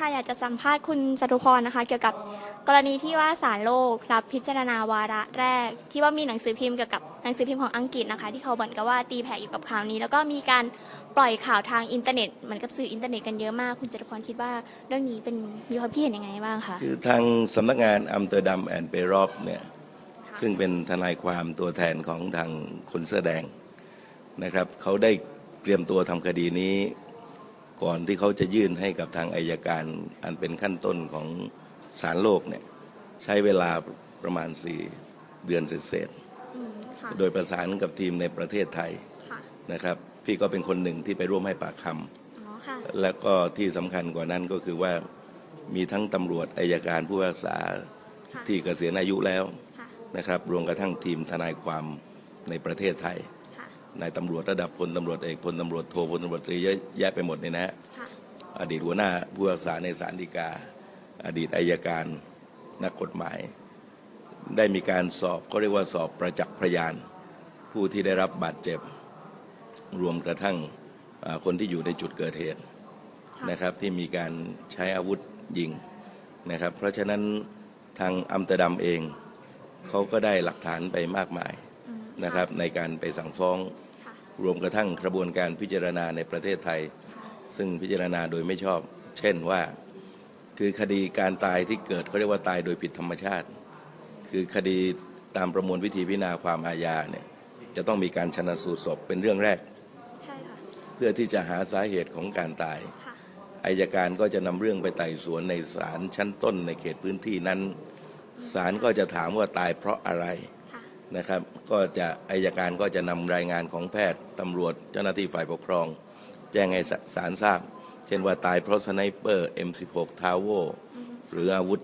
ค่ะอยากจะสัมภาษณ์คุณจตุพรนะคะ เกี่ยวกับกรณีที่ว่าศาลโลกรับพิจารณาวาระแรก ที่ว่ามีหนังสือพิมพ์เกี่ยวกับหนังสือพิมพ์ของอังกฤษนะคะ ที่เขาเหมือนกับว่าตีแผ่อยู่กับข่าวนี้ แล้วก็มีการปล่อยข่าวทางอินเทอร์เน็ตเหมือนกับสื่ออินเทอร์เน็ตกันเยอะมาก คุณจตุพรคิดว่าเรื่องนี้เป็นมีความคิดเห็นยังไงบ้างคะคือทางสำนักงานอัมเตอร์ดัมแอนด์เปรอบเนี่ยซึ่งเป็นทนายความตัวแทนของทางคนเสื้อแดงนะครับเขาได้เตรียมตัวทำคดีนี้ ก่อนที่เขาจะยื่นให้กับทางอายการอันเป็นขั้นต้นของศาลโลกเนี่ยใช้เวลาประมาณ 4 เดือนเศษอืมค่ะๆโดยประสานกับทีมในประเทศไทยค่ะนะครับ พี่ก็เป็นคนหนึ่งที่ไปร่วมให้ปากคำอ๋อค่ะแล้วก็ที่สำคัญกว่านั้นก็คือว่ามีทั้งตำรวจอายการผู้พิพากษาค่ะที่เกษียณอายุแล้วค่ะนะครับ รวมกระทั่งทีมทนายความในประเทศไทยค่ะ นายตำรวจระดับพลตำรวจเอกพลตำรวจโทพลตำรวจตรีเยอะแยะไปหมดเนี่ยนะฮะค่ะอดีตหัวหน้าผู้พิพากษาในศาลฎีกา อดีตอายการนักกฎหมาย ได้มีการสอบก็เรียกว่าสอบประจักษ์พยาน ผู้ที่ได้รับบาดเจ็บ รวมกระทั่งอ่าคนที่อยู่ในจุดเกิดเหตุค่ะนะครับที่มีการใช้อาวุธยิงนะครับ เพราะฉะนั้นทางอัมสเตอร์ดัมเองเขาก็ได้หลักฐานไปมากมายอืม นะครับในการไปสั่งฟ้องค่ะรวมกระทั่งกระบวนการพิจารณาในประเทศไทย ซึ่งพิจารณาโดยไม่ชอบ เช่นว่า คือคดีการตายที่เกิดเขาเรียกว่าตายโดยผิดธรรมชาติ คือคดีตามประมวลวิธีพิจารณาความอาญาเนี่ยจะต้องมีการชนะสูตรศพเป็นเรื่องแรกใช่ค่ะเพื่อที่จะหาสาเหตุของการตายค่ะอายการก็จะนำเรื่องไปไต่สวนในศาลชั้นต้นในเขตพื้นที่นั้นศาลก็จะถามว่าตายเพราะอะไรค่ะ นะครับ ก็จะอายการก็จะนำรายงานของแพทย์ตำรวจเจ้าหน้าที่ฝ่ายปกครอง แจ้งให้ศาลทราบ เช่นว่าตายเพราะสไนเปอร์ M16 ทาวโวหรืออาวุธ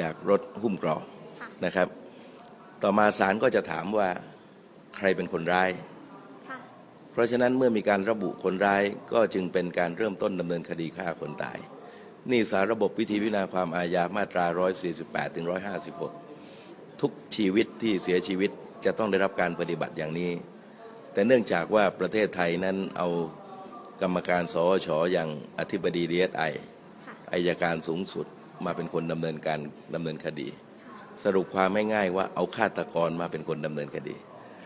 จากรถหุ้มเกรอค่ะนะครับ ต่อมาศาลก็จะถามว่าใครเป็นคนร้ายค่ะเพราะฉะนั้นเมื่อมีการระบุคนร้ายก็จึงเป็นการเริ่มต้นดำเนินคดีฆ่าคนตาย นี่สารระบบวิธีพิจารณาความอาญามาตรา 148ถึง156 ทุกชีวิตที่เสียชีวิตจะต้องได้รับการปฏิบัติอย่างนี้ แต่เนื่องจากว่าประเทศไทยนั้นเอากรรมการสอชออย่างอธิบดีดีเอสไอค่ะอายการสูงสุดมาเป็นคนดำเนินการดำเนินคดี สรุปความไม่ง่ายๆว่าเอาฆาตกรมาเป็นคนดำเนินคดี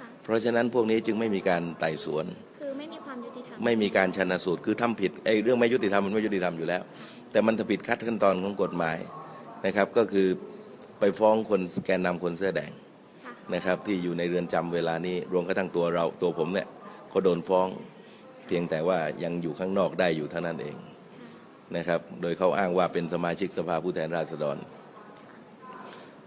ค่ะเพราะฉะนั้นพวกนี้จึงไม่มีการไต่สวน คือไม่มีความยุติธรรม ไม่มีการชันสูตร คือทำผิดไอ้เรื่องไม่ยุติธรรมมันไม่ยุติธรรมอยู่แล้ว แต่มันผิดคัดขั้นตอนของกฎหมายนะครับ ก็คือ ไปฟ้องคนแกนนำคนเสื้อแดงค่ะนะครับ ที่อยู่ในเรือนจำเวลานี้รวมกระทั่งตัวเราตัวผมเนี่ยเขาโดนฟ้อง เพียงแต่ว่ายังอยู่ข้างนอกได้อยู่เท่านั้นเองนะครับ โดยเขาอ้างว่าเป็นสมาชิกสภาผู้แทนราษฎร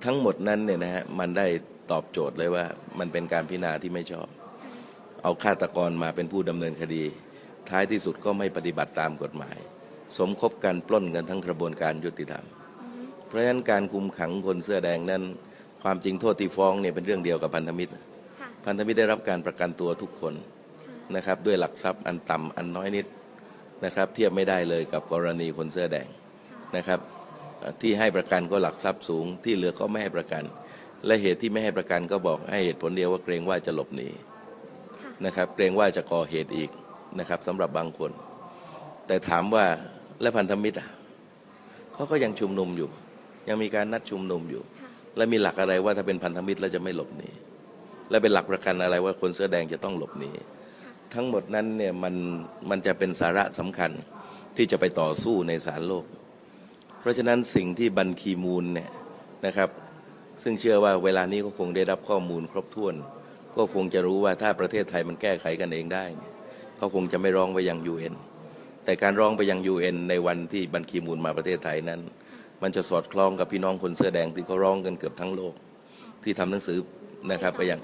ทั้งหมดนั้นเนี่ยนะฮะมันได้ตอบโจทย์เลยว่ามันเป็นการพิจารณาที่ไม่ชอบ เอาฆาตกรมาเป็นผู้ดำเนินคดี ท้ายที่สุดก็ไม่ปฏิบัติตามกฎหมาย สมคบกันปล้นกันทั้งกระบวนการยุติธรรม เพราะฉะนั้นการคุมขังคนเสื้อแดงนั้น ความจริงโทษที่ฟ้องเนี่ยเป็นเรื่องเดียวกับพันธมิตรค่ะพันธมิตรได้รับการประกันตัวทุกคนนะครับด้วยหลักทรัพย์อันต่ำอันน้อยนิดนะครับเทียบไม่ได้เลยกับกรณีคนเสื้อแดงนะครับเอ่อที่ให้ประกันก็หลักทรัพย์สูง ที่เหลือก็ไม่ให้ประกัน และเหตุที่ไม่ให้ประกันก็บอกให้เหตุผลเดียวว่าเกรงว่าจะหลบหนีค่ะนะครับเกรงว่าจะก่อเหตุอีกนะครับสำหรับบางคน แต่ถามว่าและพันธมิตรอะเขาก็ยังชุมนุมอยู่ ยังมีการนัดชุมนุมอยู่ค่ะและมีหลักอะไรว่าถ้าเป็นพันธมิตรแล้วจะไม่หลบหนีและเป็นหลักประกันอะไรว่าคนเสื้อแดงจะต้องหลบหนีทั้งหมดนั้นเนี่ยมันมันจะเป็นสาระสำคัญที่จะไปต่อสู้ในศาลโลก เพราะฉะนั้นสิ่งที่บันคีมูลเนี่ยนะครับ ซึ่งเชื่อว่าเวลานี้ก็คงได้รับข้อมูลครบถ้วน ก็คงจะรู้ว่าถ้าประเทศไทยมันแก้ไขกันเองได้เนี่ยเขาคงจะไม่ร้องไปยังยูเอ็นแต่การร้องไปยังยูเอ็นในวันที่บันคีมูลมาประเทศไทยนั้น มันจะสอดคล้องกับพี่น้องคนเสื้อแดงที่เขาร้องกันเกือบทั้งโลก ที่ทำหนังสือนะครับไปยัง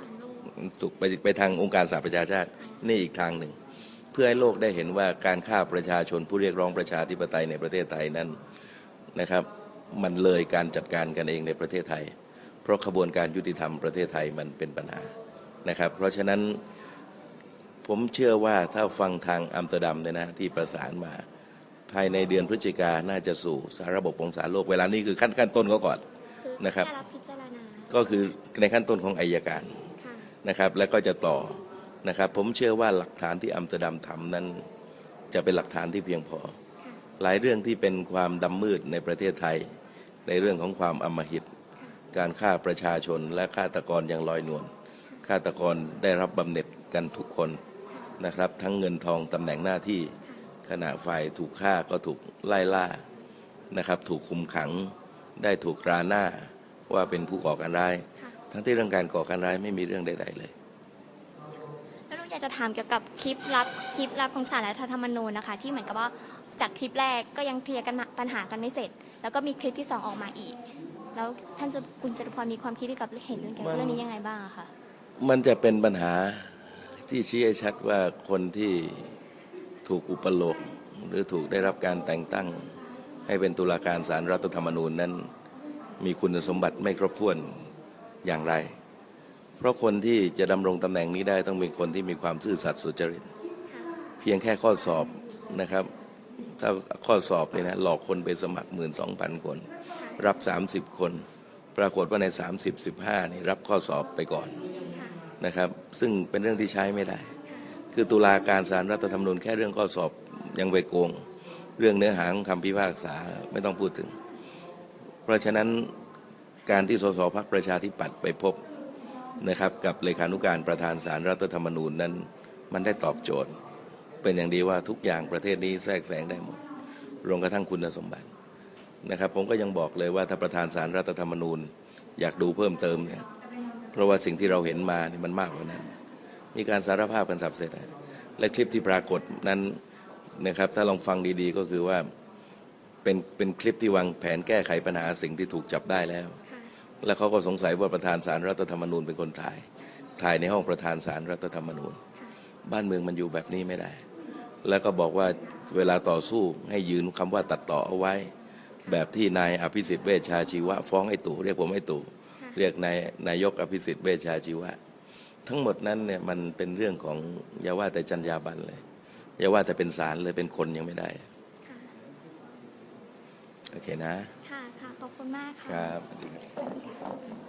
ถูกไปไปทางองค์การสหประชาชาตินี่อีกทางหนึ่ง เพื่อให้โลกได้เห็นว่าการฆ่าประชาชนผู้เรียกร้องประชาธิปไตยในประเทศไทยนั้นนะครับ มันเลยการจัดการกันเองในประเทศไทย เพราะขบวนการยุติธรรมประเทศไทยมันเป็นปัญหานะครับ เพราะฉะนั้นผมเชื่อว่าถ้าฟังทางอัมสเตอร์ดัมเนี่ยนะที่ประสานมา ภายในเดือนพฤศจิกาน่าจะสู่สารระบบของสารโลก เวลานี้คือขั้นขั้นต้นเขาก่อนคือนะครับแค่รับพิจารณาก็คือในขั้นต้นของอายการค่ะนะครับ แล้วก็จะต่อนะครับ ผมเชื่อว่าหลักฐานที่อัมสเตอร์ดัมทำนั้น จะเป็นหลักฐานที่เพียงพอค่ะหลายเรื่องที่เป็นความดำมืดในประเทศไทย ในเรื่องของความอำมหิต การฆ่าประชาชนและฆาตกรอย่างลอยนวลฆาตกรได้รับบำเหน็จกันทุกคนนะครับ ทั้งเงินทองตำแหน่งหน้าที่ ขณะฝ่ายถูกฆ่าก็ถูกไล่ล่านะครับ ถูกคุมขังได้ถูกราหน้าว่าเป็นผู้ก่อการร้ายค่ะทั้งที่เรื่องการก่อการร้ายไม่มีเรื่องใดๆเลย แล้วหนูอยากจะถามเกี่ยวกับคลิปลับคลิปลับของสารรัฐธรรมนูญนะคะ ที่เหมือนกับว่าจากคลิปแรกก็ยังเคลียร์กันปัญหากันไม่เสร็จ แล้วก็มีคลิปที่สองออกมาอีก แล้วท่านจุคุณจตุพรมีความคิดเกี่ยวกับเห็นเรื่องเกี่ยวกับเรื่องนี้ยังไงบ้างอะคะมันจะเป็นปัญหาที่ชี้ให้ชัดว่าคนที่ ถูกอุปโลกหรือถูกได้รับการแต่งตั้ง ให้เป็นตุลาการศาลรัฐธรรมนูญนั้น มีคุณสมบัติไม่ครบถ้วนอย่างไร เพราะคนที่จะดำรงตำแหน่งนี้ได้ต้องเป็นคนที่มีความซื่อสัตย์สุจริต เพียงแค่ข้อสอบนะครับ ถ้าข้อสอบเนี่ยนะหลอกคนไปสมัครหมื่นสองพันคน รับ30คน ปรากฏว่าใน30 15นี่รับข้อสอบไปก่อนนะครับ ซึ่งเป็นเรื่องที่ใช้ไม่ได้ คือตุลาการสารรัฐธรรมนูญแค่เรื่องข้อสอบยังไปโกง เรื่องเนื้อหาของคำพิพากษาไม่ต้องพูดถึง เพราะฉะนั้นการที่สสพักประชาธิปัตย์ไปพบนะครับ กับเลขานุการประธานสารรัฐธรรมนูญนั้น มันได้ตอบโจทย์ เป็นอย่างดีว่าทุกอย่างประเทศนี้แทรกแซงได้หมดรวมกระทั่งคุณสมบัตินะครับ ผมก็ยังบอกเลยว่าถ้าประธานสารรัฐธรรมนูญ อยากดูเพิ่มเติมเนี่ยเพราะว่าสิ่งที่เราเห็นมานี่มันมากกว่านั้น มีการสารภาพกันสับเสร็จนะและคลิปที่ปรากฏนั้นนะครับ ถ้าลองฟังดีๆก็คือว่าเป็นเป็นคลิปที่วางแผนแก้ไขปัญหาสิ่งที่ถูกจับได้แล้ว แล้วเขาก็สงสัยว่าประธานสารรัฐธรรมนูญเป็นคนถ่าย ถ่ายในห้องประธานสารรัฐธรรมนูญ บ้านเมืองมันอยู่แบบนี้ไม่ได้ แล้วก็บอกว่าเวลาต่อสู้ให้ยืนคำว่าตัดต่อเอาไว้ แบบที่นายอภิสิทธิ์เวชชาชีวะ ฟ้องไอ้ตู่เรียกผมไอ้ตู่เรียกนายนายกอภิสิทธิ์เวชชาชีวะ ทั้งหมดนั้นเนี่ยมันเป็นเรื่องของอย่าว่าแต่จรรยาบรรณเลยอย่าว่าแต่เป็นสารเลยเป็นคนยังไม่ได้ โอเคนะ ค่ะ ค่ะ ขอบคุณมากค่ะ ครับ